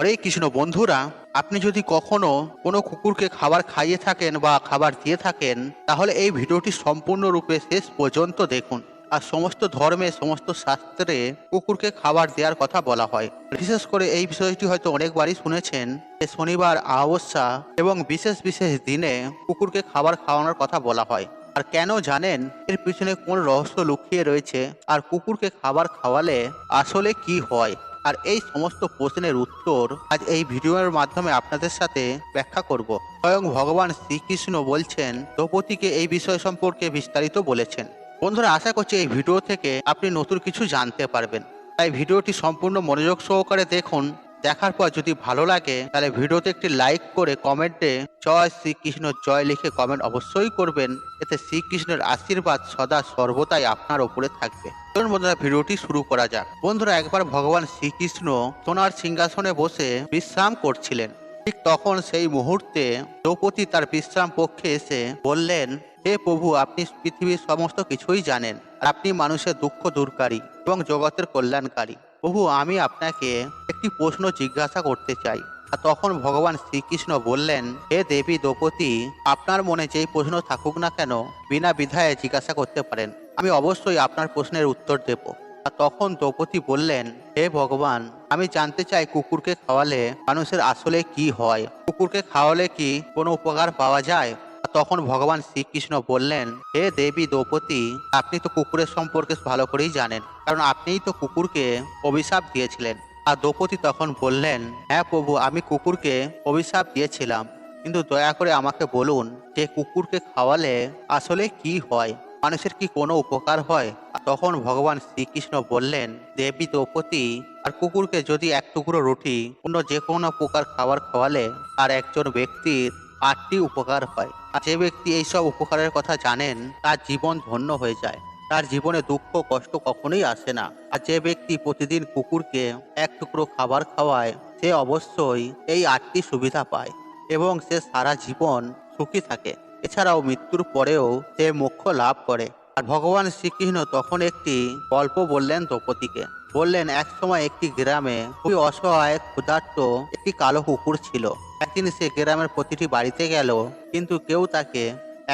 হরে কৃষ্ণ বন্ধুরা, আপনি যদি কখনো কোনো কুকুরকে খাবার খাইয়ে থাকেন বা খাবার দিয়ে থাকেন, তাহলে এই ভিডিওটি সম্পূর্ণরূপে শেষ পর্যন্ত দেখুন। আর সমস্ত ধর্মে, সমস্ত শাস্ত্রে কুকুরকে খাবার দেওয়ার কথা বলা হয়। বিশেষ করে এই বিষয়টি হয়তো অনেকবারই শুনেছেন যে শনিবার অমাবস্যা এবং বিশেষ বিশেষ দিনে কুকুরকে খাবার খাওয়ানোর কথা বলা হয়। আর কেন জানেন? এর পিছনে কোন রহস্য লুকিয়ে রয়েছে। আর কুকুরকে খাবার খাওয়ালে আসলে কি হয়? আর এই সমস্ত প্রশ্নের উত্তর আজ এই ভিডিওর মাধ্যমে আপনাদের সাথে ব্যাখ্যা করব। স্বয়ং ভগবান শ্রীকৃষ্ণ বলছেন, দ্রৌপদীকে এই বিষয় সম্পর্কে বিস্তারিত বলেছেন। বন্ধুরা, আশা করছি এই ভিডিও থেকে আপনি নতুন কিছু জানতে পারবেন। তাই ভিডিওটি সম্পূর্ণ মনোযোগ সহকারে দেখুন। দেখার পর যদি ভালো লাগে, তাহলে ভিডিওতে একটি লাইক করে কমেন্টে জয় শ্রীকৃষ্ণ, জয় লিখে কমেন্ট অবশ্যই করবেন। এতে শ্রীকৃষ্ণের আশীর্বাদ সদা সর্বদাই আপনার ওপরে থাকবে। চলুন বন্ধুরা, ভিডিওটি শুরু করা যাক। বন্ধুরা, একবার ভগবান শ্রীকৃষ্ণ সোনার সিংহাসনে বসে বিশ্রাম করছিলেন। ঠিক তখন সেই মুহূর্তে দ্রৌপদী তার বিশ্রাম পক্ষে এসে বললেন, হে প্রভু, আপনি পৃথিবীর সমস্ত কিছুই জানেন। আর আপনি মানুষের দুঃখ দূরকারী এবং জগতের কল্যাণকারী। প্রভু, আমি আপনাকে একটি প্রশ্ন জিজ্ঞাসা করতে চাই। আর তখন ভগবান শ্রীকৃষ্ণ বললেন, হে দেবী দ্রৌপদী, আপনার মনে যেই প্রশ্ন থাকুক না কেন, বিনা বিধায় জিজ্ঞাসা করতে পারেন। আমি অবশ্যই আপনার প্রশ্নের উত্তর দেব। আর তখন দ্রৌপদী বললেন, হে ভগবান, আমি জানতে চাই কুকুরকে খাওয়ালে মানুষের আসলে কি হয়? কুকুরকে খাওয়ালে কি কোনো উপকার পাওয়া যায়? তখন ভগবান শ্রীকৃষ্ণ বললেন, হে দেবী দ্রৌপদী, আপনি তো কুকুরের সম্পর্কে ভালো করেই জানেন, কারণ আপনিই তো কুকুরকে অভিশাপ দিয়েছিলেন। আর দ্রৌপদী তখন বললেন হ্যাঁ প্রভু, আমি কুকুরকে অভিশাপ দিয়েছিলাম, কিন্তু দয়া করে আমাকে বলুন যে কুকুরকে খাওয়ালে আসলে কি হয়? মানুষের কি কোনো উপকার হয়? তখন ভগবান শ্রীকৃষ্ণ বললেন, দেবী দ্রৌপদী, আর কুকুরকে যদি এক টুকরো রুটি অন্য যে কোনো প্রকার খাবার খাওয়ালে, আর একজন ব্যক্তির আটটি উপকার হয়। আর যে ব্যক্তি এইসব উপকারের কথা জানেন, তার জীবন ধন্য হয়ে যায়। তার জীবনে দুঃখ, কষ্ট কখনোই আসে না। আর যে ব্যক্তি প্রতিদিন কুকুরকে এক টুকরো খাবার খাওয়ায়, সে অবশ্যই এই আটটি সুবিধা পায় এবং সে সারা জীবন সুখী থাকে। এছাড়াও মৃত্যুর পরেও সে মোক্ষ লাভ করে। আর ভগবান শ্রীকৃষ্ণ তখন একটি গল্প বললেন দ্রৌপদীকে। বললেন এক সময় একটি গ্রামে খুবই অসহায়, ক্ষুধার্ত একটি কালো কুকুর ছিল। একদিন সে গ্রামের প্রতিটি বাড়িতে গেল, কিন্তু কেউ তাকে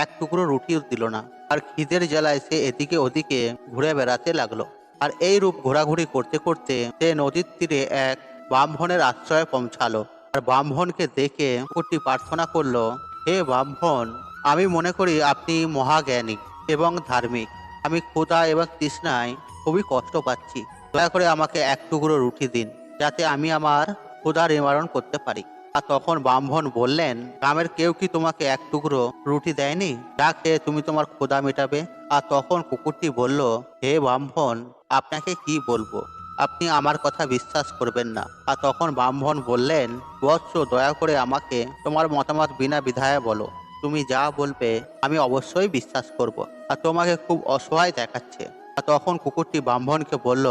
এক টুকরো রুটিও দিল না। আর খিদের জ্বালায় সে এদিকে ওদিকে ঘুরে বেড়াতে লাগল। আর এই রূপ ঘোরাঘুরি করতে করতে সে নদীর তীরে এক ব্রাহ্মণের আশ্রয়ে পৌঁছালো। আর ব্রাহ্মণকে দেখে কুকুরটি প্রার্থনা করল, হে ব্রাহ্মণ, আমি মনে করি আপনি মহাজ্ঞানী এবং ধার্মিক। আমি ক্ষুধা এবং তৃষ্ণায় খুবই কষ্ট পাচ্ছি। দয়া করে আমাকে এক টুকরো রুটি দিন, যাতে আমি আমার ক্ষুধা নিবারণ করতে পারি। তখন ব্রাহ্মণ বললেন, গ্রামের কেউ কি তোমাকে এক টুকরো রুটি দেয়নি? যা খেয়ে তুমি তোমার ক্ষুধা মেটাবে। আর তখন কুকুরটি বলল, হে ব্রাহ্মণ, আপনাকে কি বলব? আপনি আমার কথা বিশ্বাস করবেন না। আর তখন ব্রাহ্মণ বললেন, বৎস, দয়া করে আমাকে তোমার মতামত বিনা বিধায় বলো। তুমি যা বলবে, আমি অবশ্যই বিশ্বাস করব। আর তোমাকে খুব অসহায় দেখাচ্ছে। আর তখন কুকুরটি ব্রাহ্মণকে বলল,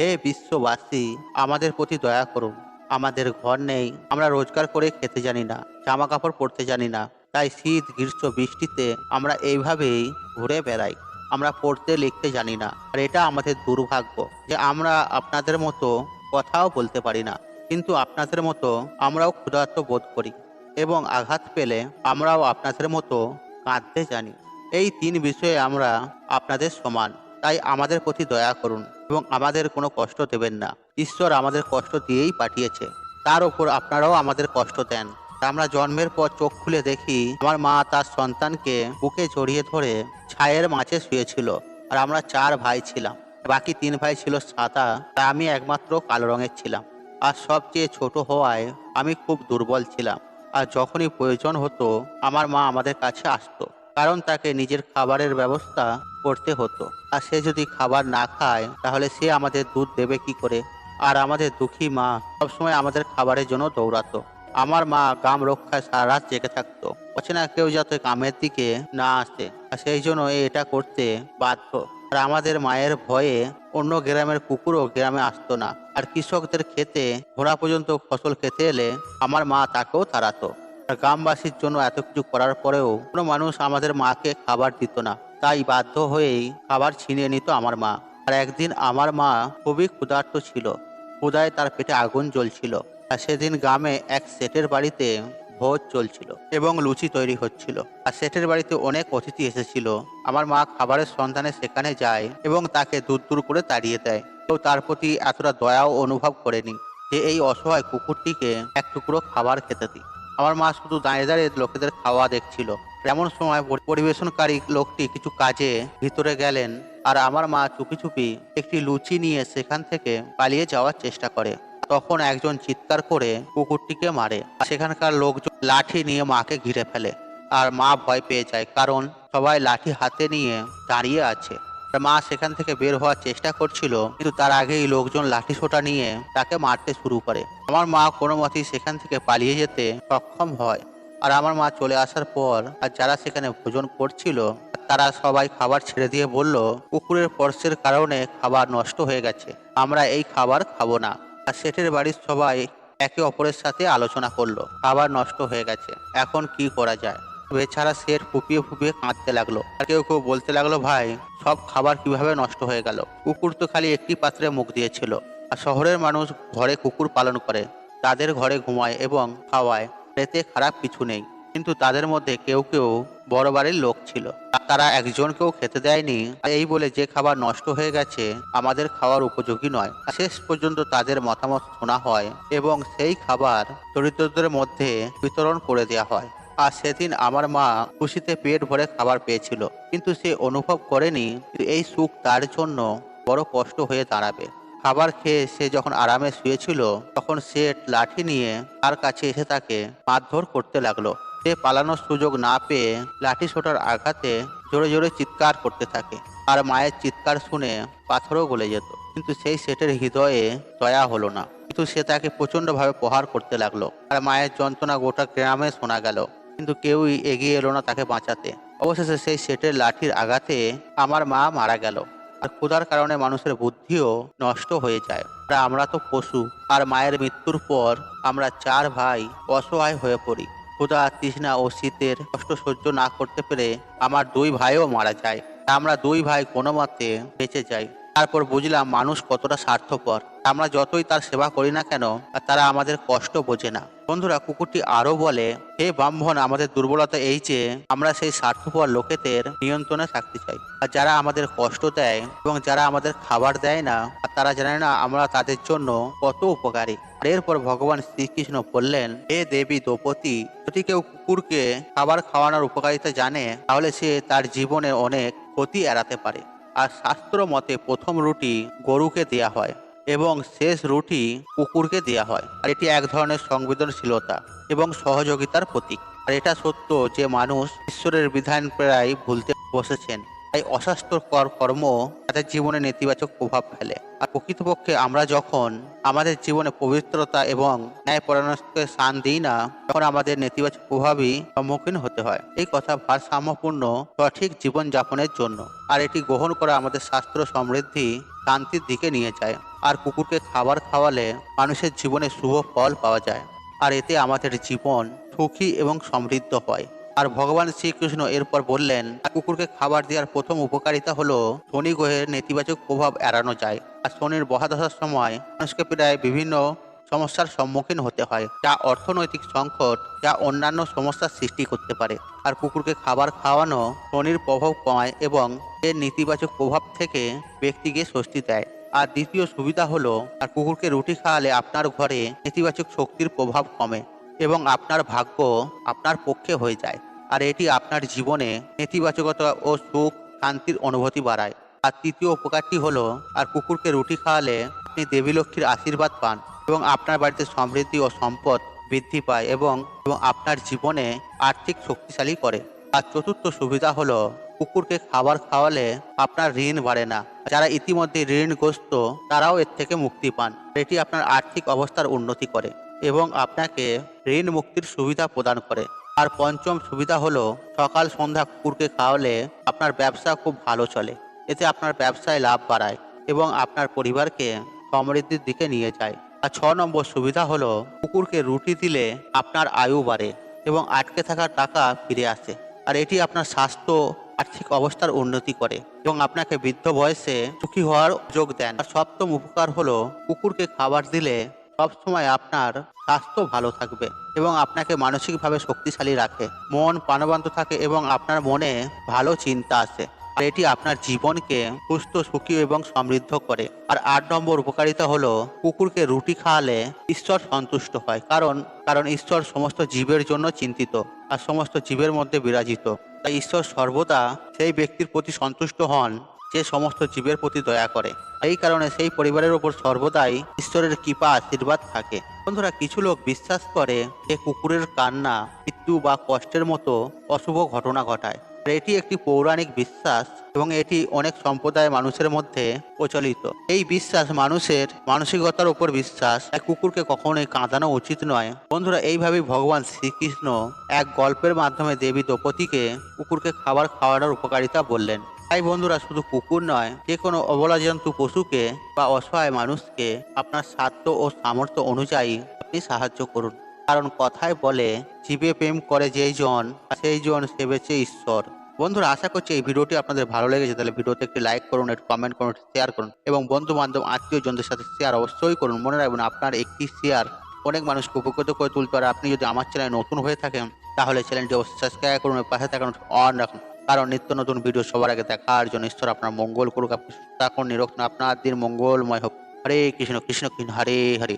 হে বিশ্ববাসী, আমাদের প্রতি দয়া করুন। আমাদের ঘর নেই। আমরা রোজগার করে খেতে জানি না জামা কাপড় পরতে জানি না। তাই শীত, গ্রীষ্ম, বৃষ্টিতে আমরা এইভাবেই ঘুরে বেড়াই। আমরা পড়তে লিখতে জানি না। আর এটা আমাদের দুর্ভাগ্য যে আমরা আপনাদের মতো কথাও বলতে পারি না। কিন্তু আপনাদের মতো আমরাও ক্ষুধার্ত বোধ করি এবং আঘাত পেলে আমরাও আপনাদের মতো কাঁদতে জানি। এই তিন বিষয়ে আমরা আপনাদের সমান। তাই আমাদের প্রতি দয়া করুন এবং আমাদের কোনো কষ্ট দেবেন না। ঈশ্বর আমাদের কষ্ট দিয়েই পাঠিয়েছে। তার ওপর আপনারাও আমাদের কষ্ট দেন। আমরা জন্মের পর চোখ খুলে দেখি, আমার মা তার সন্তানকে বুকে জড়িয়ে ধরে ছায়ের মাঝে শুয়েছিল আর আমরা চার ভাই ছিলাম। বাকি তিন ভাই ছিল সাদা, তাই আমি একমাত্র কালো রঙের ছিলাম। আর সবচেয়ে ছোট হওয়ায় আমি খুব দুর্বল ছিলাম। আর যখনই প্রয়োজন হতো, আমার মা আমাদের কাছে আসতো। কারণ তাকে নিজের খাবারের ব্যবস্থা করতে হতো। আর সে যদি খাবার না খায়, তাহলে সে আমাদের দুধ দেবে কি করে? আর আমাদের দুঃখী মা সবসময় আমাদের খাবারের জন্য দৌড়াতো। আমার মা গ্রাম রক্ষায় সারা রাত জেগে থাকতো। অচেনা কেউ যাতে গ্রামের দিকে না আসে। আর সেই জন্য এটা করতে বাধ্য। আর আমাদের মায়ের ভয়ে অন্য গ্রামের কুকুরও গ্রামে আসতো না। আর কৃষকদের খেতে ঘোড়া পর্যন্ত ফসল খেতে এলে আমার মা তাকেও তাড়াতো। গ্রামবাসীর জন্য এত কিছু করার পরেও কোনো মানুষ আমাদের মাকে খাবার দিত না। তাই বাধ্য হয়েই খাবার ছিনিয়ে নিত আমার মা। আর একদিন আমার মা খুবই ক্ষুধার্ত ছিল। ক্ষুধায় তার পেটে আগুন জ্বলছিল। আর সেদিন গ্রামে এক সেটের বাড়িতে ভোজ চলছিল এবং লুচি তৈরি হচ্ছিল। আর সেটের বাড়িতে অনেক অতিথি এসেছিল। আমার মা খাবারের সন্ধানে সেখানে যায় এবং তাকে দূর দূর করে তাড়িয়ে দেয়। তো তার প্রতি এতটা দয়াও অনুভব করেনি যে এই অসহায় কুকুরটিকে এক টুকরো খাবার খেতে দিই। আমার মা শুধু দাঁড়িয়ে দাঁড়িয়ে লোকেদের খাওয়া দেখছিল। এমন সময় পরিবেশনকারী লোকটি কিছু কাজে ভিতরে গেলেন আর আমার মা চুপি চুপি একটি লুচি নিয়ে সেখান থেকে পালিয়ে যাওয়ার চেষ্টা করে। তখন একজন চিৎকার করে কুকুরটিকে মারে। সেখানকার লোকজন লাঠি নিয়ে মাকে ঘিরে ফেলে। আর মা ভয় পেয়ে যায় কারণ সবাই লাঠি হাতে নিয়ে দাঁড়িয়ে আছে। আর মা সেখান থেকে বের হওয়ার চেষ্টা করছিল, কিন্তু তার আগেই লোকজন লাঠি সোটা নিয়ে তাকে মারতে শুরু করে। আমার মা কোনো মতেই সেখান থেকে পালিয়ে যেতে সক্ষম হয়। আর আমার মা চলে আসার পর, আর যারা সেখানে ভোজন করছিল, তারা সবাই খাবার ছেড়ে দিয়ে বলল কুকুরের স্পর্শের কারণে খাবার নষ্ট হয়ে গেছে। আমরা এই খাবার খাব না। আর সেটের বাড়ির সবাই একে অপরের সাথে আলোচনা করল, খাবার নষ্ট হয়ে গেছে। এখন কি করা যায়? বেচারা সেট ফুপিয়ে ফুপিয়ে কাঁদতে লাগল। আর কেউ কেউ বলতে লাগল, ভাই, সব খাবার কীভাবে নষ্ট হয়ে গেল? কুকুর তো খালি একটি পাত্রে মুখ দিয়েছিল। আর শহরের মানুষ ঘরে কুকুর পালন করে, তাদের ঘরে ঘুমায় এবং খাওয়ায়। এতে খারাপ কিছু নেই। কিন্তু তাদের মধ্যে কেউ কেউ বড় বাড়ির লোক ছিল। তারা একজনকেও খেতে দেয়নি। এই বলে যে খাবার নষ্ট হয়ে গেছে, আমাদের খাওয়ার উপযোগী নয়। শেষ পর্যন্ত তাদের মতামত শোনা হয় এবং সেই খাবার দরিদ্রদের মধ্যে বিতরণ করে দেওয়া হয়। আর সেদিন আমার মা খুশিতে পেট ভরে খাবার পেয়েছিল। কিন্তু সে অনুভব করেনি এই সুখ তার জন্য বড় কষ্ট হয়ে দাঁড়াবে। খাবার খেয়ে সে যখন আরামে শুয়েছিল, তখন সে লাঠি নিয়ে তার কাছে এসে তাকে মারধর করতে লাগল। সে পালানোর সুযোগ না পেয়ে লাঠি সোটার আঘাতে জোরে জোরে চিৎকার করতে থাকে। আর মায়ের চিৎকার শুনে পাথরও গলে যেত, কিন্তু সেই সেটের হৃদয়ে দয়া হলো না। কিন্তু সে তাকে প্রচন্ডভাবে প্রহার করতে লাগল। আর মায়ের যন্ত্রণা গোটা গ্রামে শোনা গেল। কিন্তু কেউই এগিয়ে এলো না তাকে বাঁচাতে। অবশেষে সেই সেটের লাঠির আঘাতে আমার মা মারা গেল। আর ক্ষুধার কারণে মানুষের বুদ্ধিও নষ্ট হয়ে যায়। আর আমরা তো পশু, আর মায়ের মৃত্যুর পর আমরা চার ভাই অসহায় হয়ে পড়ি। ক্ষুধা, তৃষ্ণা ও শীতের কষ্ট সহ্য না করতে পেরে আমার দুই ভাইও মারা যায়। আমরা দুই ভাই কোনো মতে বেঁচে যাই। তারপর বুঝলাম মানুষ কতটা স্বার্থপর। আমরা যতই তার সেবা করি না কেন, তারা আমাদের কষ্ট বোঝে না। বন্ধুরা, কুকুরটি আরও বলে, হে ব্রাহ্মণ, আমাদের দুর্বলতা এই যে, আমরা সেই স্বার্থপর লোকেদের নিয়ন্ত্রণে থাকতে চাই। আর যারা আমাদের কষ্ট দেয় এবং যারা আমাদের খাবার দেয় না, আর তারা জানে না আমরা তাদের জন্য কত উপকারী। আর এরপর ভগবান শ্রীকৃষ্ণ বললেন, হে দেবী দ্রৌপদী, যদি কেউ কুকুরকে খাবার খাওয়ানোর উপকারিতা জানে, তাহলে সে তার জীবনে অনেক ক্ষতি এড়াতে পারে। আর শাস্ত্র মতে প্রথম রুটি গরুকে দেয়া হয় এবং শেষ রুটি কুকুরকে দেয়া হয়। আর এটি এক ধরনের সংবেদনশীলতা এবং সহযোগিতার প্রতীক। আর এটা সত্য যে মানুষ ঈশ্বরের বিধান প্রায় ভুলতে বসেছেন। তাই অস্বাস্থ্যকর কর্ম তাদের জীবনে নেতিবাচক প্রভাব ফেলে। আর প্রকৃতপক্ষে আমরা যখন আমাদের জীবনে পবিত্রতা এবং ন্যায়পরায়ণকে স্থান দিই না, তখন আমাদের নেতিবাচক প্রভাবই সম্মুখীন হতে হয়। এই কথা ভারসাম্যপূর্ণ, সঠিক জীবনযাপনের জন্য। আর এটি গ্রহণ করা আমাদের স্বাস্থ্য সমৃদ্ধি, শান্তির দিকে নিয়ে যায়। আর কুকুরকে খাবার খাওয়ালে মানুষের জীবনে শুভ ফল পাওয়া যায়। আর এতে আমাদের জীবন সুখী এবং সমৃদ্ধ হয়। আর ভগবান শ্রীকৃষ্ণ এরপর বললেন, কুকুরকে খাবার দেওয়ার প্রথম উপকারিতা হলো শনি গ্রহের নেতিবাচক প্রভাব এড়ানো যায়। আর শনির বহাদশার সময় মানুষকে প্রায় বিভিন্ন সমস্যার সম্মুখীন হতে হয়, যা অর্থনৈতিক সংকট, যা অন্যান্য সমস্যার সৃষ্টি করতে পারে। আর কুকুরকে খাবার খাওয়ানো শনির প্রভাব কমায় এবং এর নেতিবাচক প্রভাব থেকে ব্যক্তিকে স্বস্তি দেয়। আর দ্বিতীয় সুবিধা হলো, আর কুকুরকে রুটি খাওয়ালে আপনার ঘরে নেতিবাচক শক্তির প্রভাব কমে এবং আপনার ভাগ্য আপনার পক্ষে হয়ে যায়। আর এটি আপনার জীবনে নেতিবাচকতা ও সুখ শান্তির অনুভূতি বাড়ায়। আর তৃতীয় উপকারটি হলো, আর কুকুরকে রুটি খাওয়ালে আপনি দেবী লক্ষ্মীর আশীর্বাদ পান এবং আপনার বাড়িতে সমৃদ্ধি ও সম্পদ বৃদ্ধি পায় এবং এবং আপনার জীবনে আর্থিক শক্তিশালী করে। আর চতুর্থ সুবিধা হলো, কুকুরকে খাবার খাওয়ালে আপনার ঋণ বাড়ে না। যারা ইতিমধ্যে ঋণগ্রস্ত, তারাও এর থেকে মুক্তি পান। এটি আপনার আর্থিক অবস্থার উন্নতি করে এবং আপনাকে ঋণ মুক্তির সুবিধা প্রদান করে। আর পঞ্চম সুবিধা হলো সকাল সন্ধ্যা কুকুরকে খাওয়ালে আপনার ব্যবসা খুব ভালো চলে। এতে আপনার ব্যবসায় লাভ বাড়ায় এবং আপনার পরিবারকে সমৃদ্ধির দিকে নিয়ে যায়। আর ছ নম্বর সুবিধা হলো কুকুরকে রুটি দিলে আপনার আয়ু বাড়ে এবং আটকে থাকা টাকা ফিরে আসে। আর এটি আপনার স্বাস্থ্য, আর্থিক অবস্থার উন্নতি করে এবং আপনাকে বৃদ্ধ বয়সে সুখী হওয়ার যোগ দেন। আর সপ্তম উপকার হলো কুকুরকে খাবার দিলে সবসময় আপনার স্বাস্থ্য ভালো থাকবে এবং আপনাকে মানসিকভাবে শক্তিশালী রাখে। মন প্রাণবন্ত থাকে এবং আপনার মনে ভালো চিন্তা আসে। আর এটি আপনার জীবনকে সুস্থ, সুখী এবং সমৃদ্ধ করে। আর আট নম্বর উপকারিতা হলো, কুকুরকে রুটি খাওয়ালে ঈশ্বর সন্তুষ্ট হয়। কারণ কারণ ঈশ্বর সমস্ত জীবের জন্য চিন্তিত আর সমস্ত জীবের মধ্যে বিরাজিত। তাই ঈশ্বর সর্বদা সেই ব্যক্তির প্রতি সন্তুষ্ট হন যে সমস্ত জীবের প্রতি দয়া করে। এই কারণে সেই পরিবারের উপর সর্বদাই ঈশ্বরের কৃপা, আশীর্বাদ থাকে। বন্ধুরা, কিছু লোক বিশ্বাস করে যে কুকুরের কান্না, মৃত্যু বা কষ্টের মতো অশুভ ঘটনা ঘটায়। এটি একটি পৌরাণিক বিশ্বাস এবং এটি অনেক সম্প্রদায়ের মানুষের মধ্যে প্রচলিত। এই বিশ্বাস মানুষের মানসিকতার উপর বিশ্বাস এক কুকুরকে কখনোই কাঁদানো উচিত নয়। বন্ধুরা, এইভাবেই ভগবান শ্রীকৃষ্ণ এক গল্পের মাধ্যমে দেবী দ্রৌপদীকে কুকুরকে খাবার খাওয়ানোর উপকারিতা বললেন। তাই বন্ধুরা, শুধু কুকুর নয়, যে কোনো অবলা জন্তু পশুকে বা অসহায় মানুষকে আপনার সাধ্য ও সামর্থ্য অনুযায়ী আপনি সাহায্য করুন। কারণ কথায় বলে, জীবে প্রেম করে যেই জন, সেই জন সেবেছে ঈশ্বর। বন্ধুরা, আশা করছি এই ভিডিওটি আপনাদের ভালো লেগেছে। তাহলে ভিডিওতে একটি লাইক করুন, একটু কমেন্ট করুন শেয়ার করুন এবং বন্ধু বান্ধব আত্মীয় জনদের সাথে শেয়ার অবশ্যই করুন। মনে রাখবেন, আপনার একটি শেয়ার অনেক মানুষকে উপকৃত করে তুলতে পারে। আপনি যদি আমার চ্যানেল নতুন হয়ে থাকেন, তাহলে চ্যানেলটি অবশ্যই সাবস্ক্রাইব করুন পাশে থাকুন অন রাখুন। কারণ নিত্য নতুন ভিডিও সবার আগে দেখার জন্য ঈশ্বর আপনার মঙ্গল করুক, আপনি থাকুন নিরক্ষণ আপনার দিন মঙ্গলময় হোক। হরে কৃষ্ণ কৃষ্ণ কৃষ্ণ, হরে হরে।